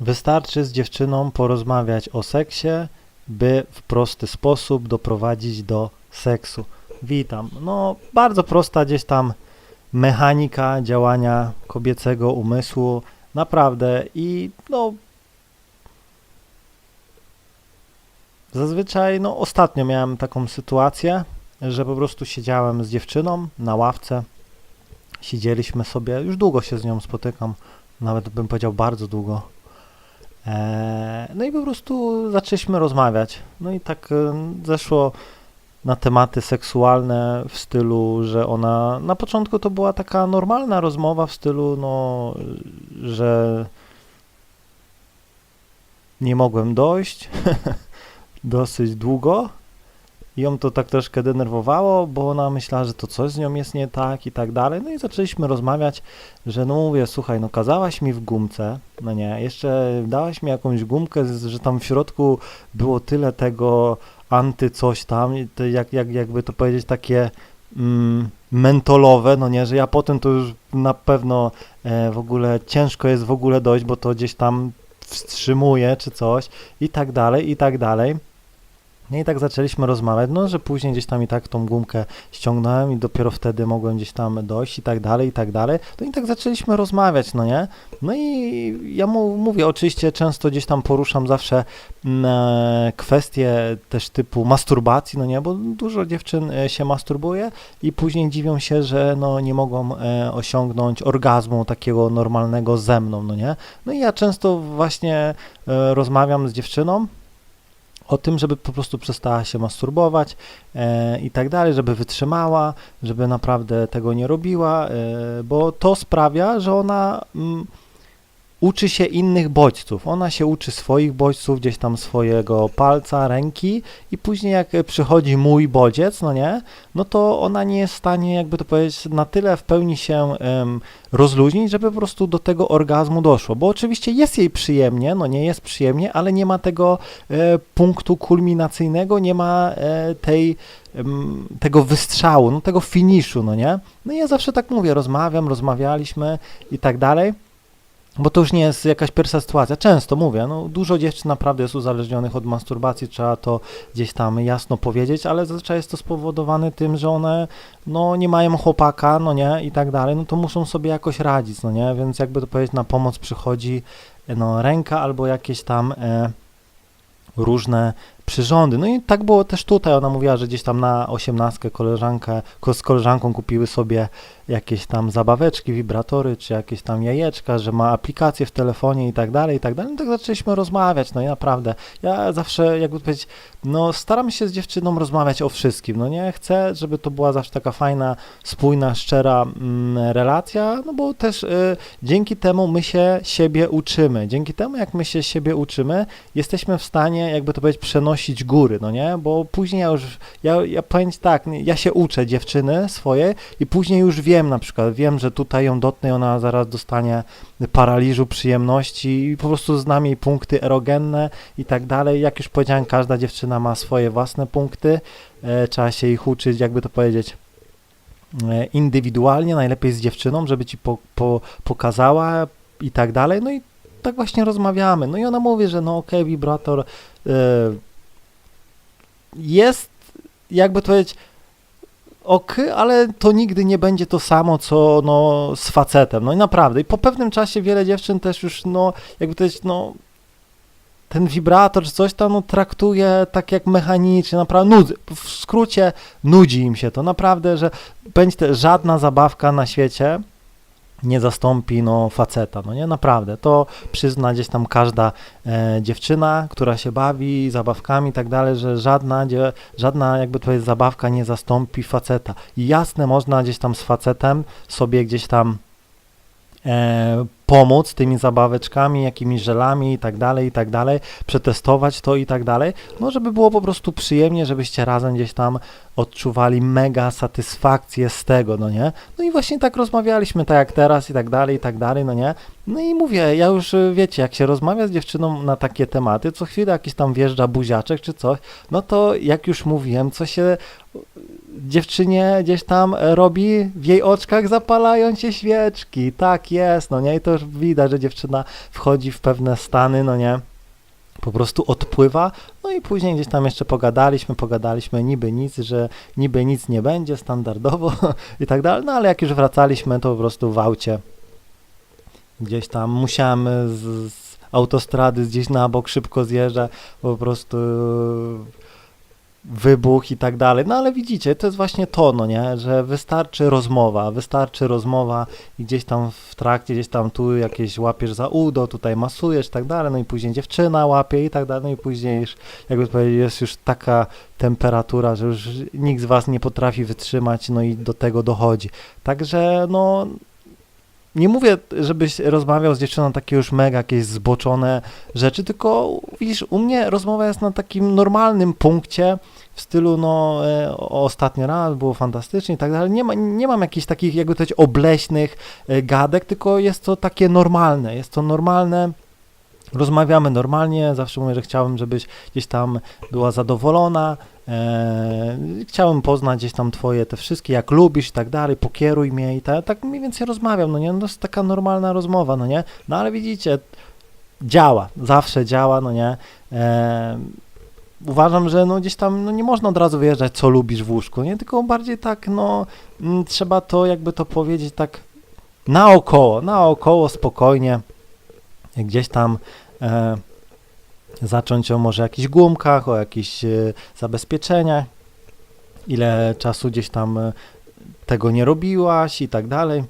Wystarczy z dziewczyną porozmawiać o seksie, by w prosty sposób doprowadzić do seksu. Witam. No, bardzo prosta gdzieś tam mechanika działania kobiecego umysłu. Naprawdę. I no. Zazwyczaj, no, ostatnio miałem taką sytuację, że po prostu siedziałem z dziewczyną na ławce. Siedzieliśmy sobie, już długo się z nią spotykam, nawet bym powiedział bardzo długo. Eee, No i po prostu zaczęliśmy rozmawiać. No i tak e, zeszło na tematy seksualne w stylu, że ona na początku to była taka normalna rozmowa w stylu, no, że nie mogłem dojść dosyć długo. I ją to tak troszkę denerwowało, bo ona myślała, że to coś z nią jest nie tak i tak dalej. No i zaczęliśmy rozmawiać, że no mówię, słuchaj, no kazałaś mi w gumce, no nie, jeszcze dałaś mi jakąś gumkę, że tam w środku było tyle tego anty coś tam, jak, jak, jakby to powiedzieć, takie mm, mentolowe, no nie, że ja potem to już na pewno e, w ogóle ciężko jest w ogóle dojść, bo to gdzieś tam wstrzymuje czy coś i tak dalej, i tak dalej. No i tak zaczęliśmy rozmawiać, no że później gdzieś tam i tak tą gumkę ściągnąłem i dopiero wtedy mogłem gdzieś tam dojść i tak dalej, i tak dalej. No i tak zaczęliśmy rozmawiać, no nie? No i ja mu mówię, oczywiście często gdzieś tam poruszam zawsze mm, e, kwestie też typu masturbacji, no nie? Bo dużo dziewczyn e, się masturbuje i później dziwią się, że no nie mogą e, osiągnąć orgazmu takiego normalnego ze mną, no nie? No i ja często właśnie rozmawiam z dziewczyną, o tym, żeby po prostu przestała się masturbować e, i tak dalej, żeby wytrzymała, żeby naprawdę tego nie robiła, e, bo to sprawia, że ona mm, uczy się innych bodźców. Ona się uczy swoich bodźców, gdzieś tam swojego palca, ręki i później jak przychodzi mój bodziec, no nie, no to ona nie jest w stanie, jakby to powiedzieć, na tyle w pełni się em, rozluźnić, żeby po prostu do tego orgazmu doszło. Bo oczywiście jest jej przyjemnie, no nie jest przyjemnie, ale nie ma tego e, punktu kulminacyjnego, nie ma e, tej, tego wystrzału, no tego finiszu, no nie? No i ja zawsze tak mówię, rozmawiam, rozmawialiśmy i tak dalej. Bo to już nie jest jakaś pierwsza sytuacja. Często mówię, no dużo dziewczyn naprawdę jest uzależnionych od masturbacji, trzeba to gdzieś tam jasno powiedzieć, ale zazwyczaj jest to spowodowane tym, że one no nie mają chłopaka, no nie, i tak dalej, no to muszą sobie jakoś radzić, no nie, więc jakby to powiedzieć, na pomoc przychodzi no ręka albo jakieś tam e, różne przyrządy. No i tak było też tutaj. Ona mówiła, że gdzieś tam na osiemnastkę koleżankę, ko- z koleżanką kupiły sobie jakieś tam zabaweczki, wibratory, czy jakieś tam jajeczka, że ma aplikacje w telefonie i tak dalej, i tak dalej. No tak zaczęliśmy rozmawiać, no i naprawdę. Ja zawsze, jakby powiedzieć, no staram się z dziewczyną rozmawiać o wszystkim, no nie? Chcę, żeby to była zawsze taka fajna, spójna, szczera mm, relacja, no bo też y, dzięki temu my się siebie uczymy. Dzięki temu, jak my się siebie uczymy, jesteśmy w stanie, jakby to powiedzieć, przenosić góry, no nie? Bo później ja już, ja, ja powiem tak, ja się uczę dziewczyny swojej i później już wiem na przykład, wiem, że tutaj ją dotknę i ona zaraz dostanie paraliżu przyjemności i po prostu znam jej punkty erogenne i tak dalej. Jak już powiedziałem, każda dziewczyna ma swoje własne punkty, e, trzeba się ich uczyć, jakby to powiedzieć, e, indywidualnie, najlepiej z dziewczyną, żeby ci po, po, pokazała i tak dalej. No i tak właśnie rozmawiamy. No i ona mówi, że no okej, wibrator e, jest, jakby to powiedzieć, ok, ale to nigdy nie będzie to samo, co no, z facetem. No i naprawdę. I po pewnym czasie wiele dziewczyn też już, no, jakby to jest, no, ten wibrator czy coś tam no, traktuje tak jak mechanicznie, naprawdę nudzi. W skrócie nudzi im się to. Naprawdę, że będzie te, żadna zabawka na świecie nie zastąpi no, faceta, no nie, naprawdę, to przyzna gdzieś tam każda e, dziewczyna, która się bawi zabawkami i tak dalej, że żadna, dzie, żadna jakby to jest zabawka nie zastąpi faceta. I jasne, można gdzieś tam z facetem sobie gdzieś tam pomóc tymi zabaweczkami, jakimiś żelami i tak dalej, i tak dalej, przetestować to i tak dalej, no żeby było po prostu przyjemnie, żebyście razem gdzieś tam odczuwali mega satysfakcję z tego, no nie? No i właśnie tak rozmawialiśmy, tak jak teraz i tak dalej, i tak dalej, no nie? No i mówię, ja już y, wiecie, jak się rozmawia z dziewczyną na takie tematy, co chwilę jakiś tam wjeżdża buziaczek czy coś, no to jak już mówiłem, co się dziewczynie gdzieś tam robi, w jej oczkach zapalają się świeczki. Tak jest, no nie? I to już widać, że dziewczyna wchodzi w pewne stany, no nie? Po prostu odpływa, no i później gdzieś tam jeszcze pogadaliśmy, pogadaliśmy niby nic, że niby nic nie będzie standardowo i tak dalej, no ale jak już wracaliśmy, to po prostu w aucie gdzieś tam musiałem z, z autostrady gdzieś na bok szybko zjeżdżać, po prostu wybuch i tak dalej. No ale widzicie, to jest właśnie to, no nie, że wystarczy rozmowa, wystarczy rozmowa i gdzieś tam w trakcie, gdzieś tam tu jakieś łapiesz za udo, tutaj masujesz i tak dalej, no i później dziewczyna łapie i tak dalej, no i później już, jakby powiedzieć, jest już taka temperatura, że już nikt z was nie potrafi wytrzymać, no i do tego dochodzi. Także no nie mówię, żebyś rozmawiał z dziewczyną takie już mega jakieś zboczone rzeczy, tylko widzisz, u mnie rozmowa jest na takim normalnym punkcie, w stylu, no, e, o- ostatni raz było fantastycznie i tak dalej. Nie, ma, nie mam jakichś takich, jakby to powiedzieć, obleśnych e, gadek, tylko jest to takie normalne. Jest to normalne. Rozmawiamy normalnie, zawsze mówię, że chciałem, żebyś gdzieś tam była zadowolona. E, chciałem poznać gdzieś tam twoje te wszystkie, jak lubisz i tak dalej, pokieruj mnie i tak, tak mniej więcej rozmawiam, no nie, no to jest taka normalna rozmowa, no nie, no ale widzicie, działa, zawsze działa, no nie, e, uważam, że no gdzieś tam no nie można od razu wyjeżdżać, co lubisz w łóżku, nie, tylko bardziej tak, no mm, trzeba to, jakby to powiedzieć, tak naokoło, naokoło, spokojnie, gdzieś tam e, zacząć o może jakichś gumkach, o jakichś e, zabezpieczeniach, ile czasu gdzieś tam e, tego nie robiłaś i tak dalej.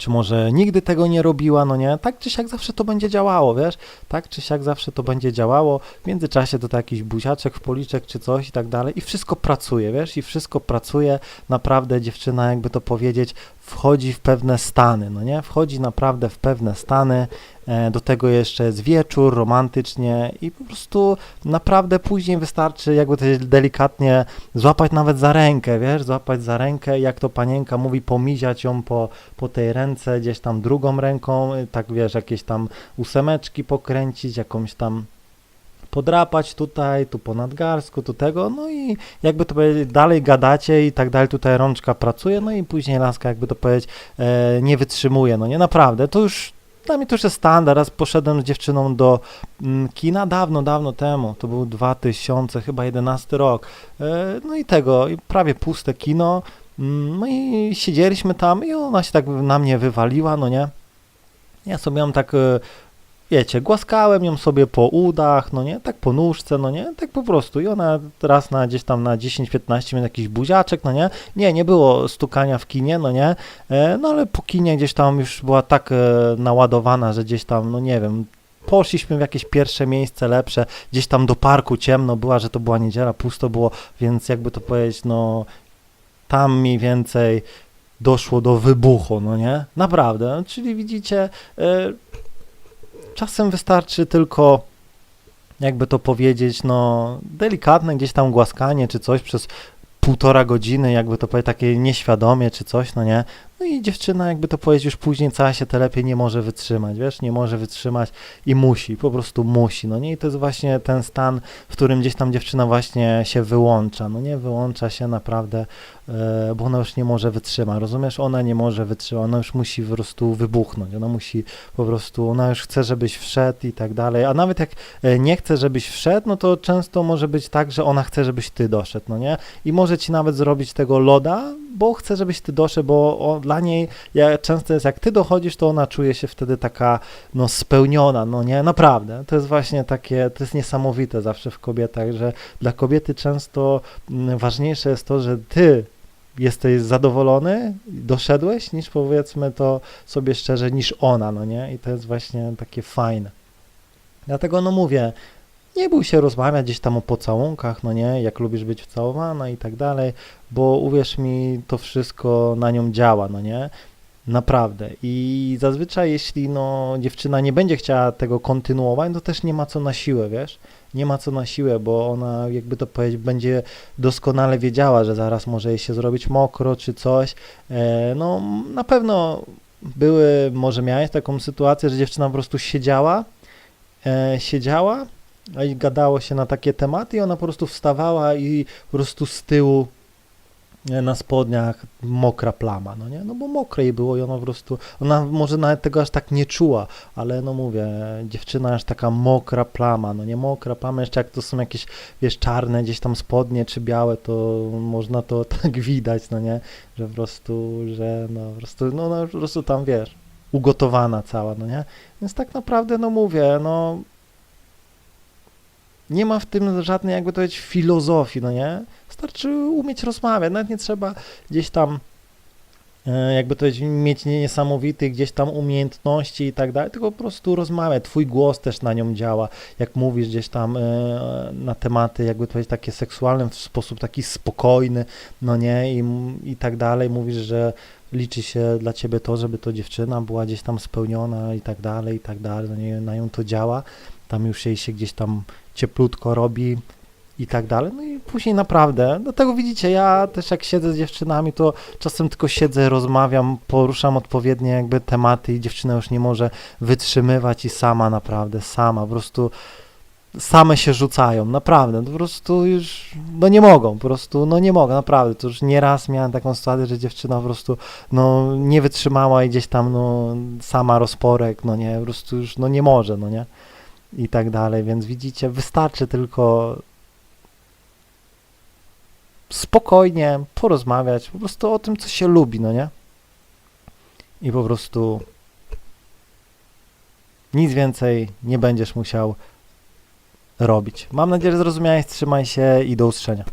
Czy może nigdy tego nie robiła, no nie? Tak czy siak zawsze to będzie działało, wiesz? Tak czy siak zawsze to będzie działało. W międzyczasie to, to jakiś buziaczek w policzek czy coś i tak dalej. I wszystko pracuje, wiesz? I wszystko pracuje. Naprawdę dziewczyna, jakby to powiedzieć, wchodzi w pewne stany, no nie? Wchodzi naprawdę w pewne stany. E, Do tego jeszcze jest wieczór, romantycznie i po prostu naprawdę później wystarczy jakby to delikatnie złapać nawet za rękę, wiesz, złapać za rękę, jak to panienka mówi, pomiziać ją po, po tej ręce, gdzieś tam drugą ręką, tak wiesz, jakieś tam ósemeczki pokręcić, jakąś tam podrapać tutaj, tu po nadgarstku, tu tego, no i jakby to powiedzieć, dalej gadacie i tak dalej, tutaj rączka pracuje, no i później laska, jakby to powiedzieć, e, nie wytrzymuje, no nie, naprawdę, to już dla mnie to już jest standard. Raz poszedłem z dziewczyną do mm, kina dawno, dawno temu. To był 2000, chyba 11 rok. E, no i tego, prawie puste kino. Mm, No i siedzieliśmy tam i ona się tak na mnie wywaliła, no nie. Ja sobie ją tak, e, wiecie, głaskałem ją sobie po udach, no nie, tak po nóżce, no nie, tak po prostu. I ona raz na gdzieś tam na 10-15 minut jakiś buziaczek, no nie. Nie, nie było stukania w kinie, no nie. E, No ale po kinie gdzieś tam już była tak e, naładowana, że gdzieś tam, no nie wiem, poszliśmy w jakieś pierwsze miejsce lepsze, gdzieś tam do parku ciemno była, że to była niedziela, pusto było, więc jakby to powiedzieć, no tam mniej więcej doszło do wybuchu, no nie? Naprawdę, czyli widzicie, e, czasem wystarczy tylko jakby to powiedzieć, no delikatne gdzieś tam głaskanie czy coś przez półtora godziny, jakby to powiedzieć, takie nieświadomie czy coś, no nie? No i dziewczyna, jakby to powiedzieć, już później cała się telepie nie może wytrzymać, wiesz, nie może wytrzymać i musi, po prostu musi, no nie? I to jest właśnie ten stan, w którym gdzieś tam dziewczyna właśnie się wyłącza, no nie? Wyłącza się naprawdę, bo ona już nie może wytrzymać, rozumiesz? Ona nie może wytrzymać, ona już musi po prostu wybuchnąć, ona musi po prostu, ona już chce, żebyś wszedł i tak dalej, a nawet jak e, nie chce, żebyś wszedł, no to często może być tak, że ona chce, żebyś ty doszedł, no nie? I może ci nawet zrobić tego loda, bo chce, żebyś ty doszedł, bo o, dla niej ja, często jest, jak ty dochodzisz, to ona czuje się wtedy taka, no, spełniona, no nie, naprawdę, to jest właśnie takie, to jest niesamowite zawsze w kobietach, że dla kobiety często mm, ważniejsze jest to, że ty jesteś zadowolony, doszedłeś, niż powiedzmy to sobie szczerze, niż ona, no nie, i to jest właśnie takie fajne. Dlatego, no mówię, nie bój się rozmawiać gdzieś tam o pocałunkach, no nie, jak lubisz być wcałowana i tak dalej, bo uwierz mi, to wszystko na nią działa, no nie, naprawdę. I zazwyczaj, jeśli no dziewczyna nie będzie chciała tego kontynuować, to też nie ma co na siłę, wiesz, nie ma co na siłę, bo ona, jakby to powiedzieć, będzie doskonale wiedziała, że zaraz może jej się zrobić mokro czy coś, e, no na pewno były, może miałeś taką sytuację, że dziewczyna po prostu siedziała, e, siedziała, i gadało się na takie tematy i ona po prostu wstawała i po prostu z tyłu na spodniach mokra plama, no nie? No bo mokre jej było i ona po prostu, ona może nawet tego aż tak nie czuła, ale no mówię, dziewczyna aż taka mokra plama, no nie mokra plama, jeszcze jak to są jakieś, wiesz, czarne gdzieś tam spodnie czy białe, to można to tak widać, no nie? Że po prostu, że no po prostu, no ona po prostu tam, wiesz, ugotowana cała, no nie? Więc tak naprawdę, no mówię, no nie ma w tym żadnej, jakby to powiedzieć, filozofii, no nie? Wystarczy umieć rozmawiać, nawet nie trzeba gdzieś tam, e, jakby to mieć niesamowitych gdzieś tam umiejętności i tak dalej, tylko po prostu rozmawiać. Twój głos też na nią działa, jak mówisz gdzieś tam e, na tematy, jakby to powiedzieć, takie seksualne w sposób taki spokojny, no nie? I, i tak dalej. Mówisz, że liczy się dla ciebie to, żeby to dziewczyna była gdzieś tam spełniona i tak dalej, i tak dalej, no nie? Na nią to działa, tam już jej się gdzieś tam cieplutko robi i tak dalej. No i później naprawdę, dlatego widzicie, ja też jak siedzę z dziewczynami, to czasem tylko siedzę, rozmawiam, poruszam odpowiednie jakby tematy i dziewczyna już nie może wytrzymywać i sama naprawdę, sama, po prostu same się rzucają, naprawdę, po prostu już, no nie mogą, po prostu, no nie mogą, naprawdę, to już nieraz miałem taką sytuację, że dziewczyna po prostu, no nie wytrzymała i gdzieś tam, no sama rozporek, no nie, po prostu już, no nie może, no nie, i tak dalej, więc widzicie, wystarczy tylko spokojnie porozmawiać po prostu o tym, co się lubi, no nie? I po prostu nic więcej nie będziesz musiał robić. Mam nadzieję, że zrozumiałeś, trzymaj się i do usłyszenia.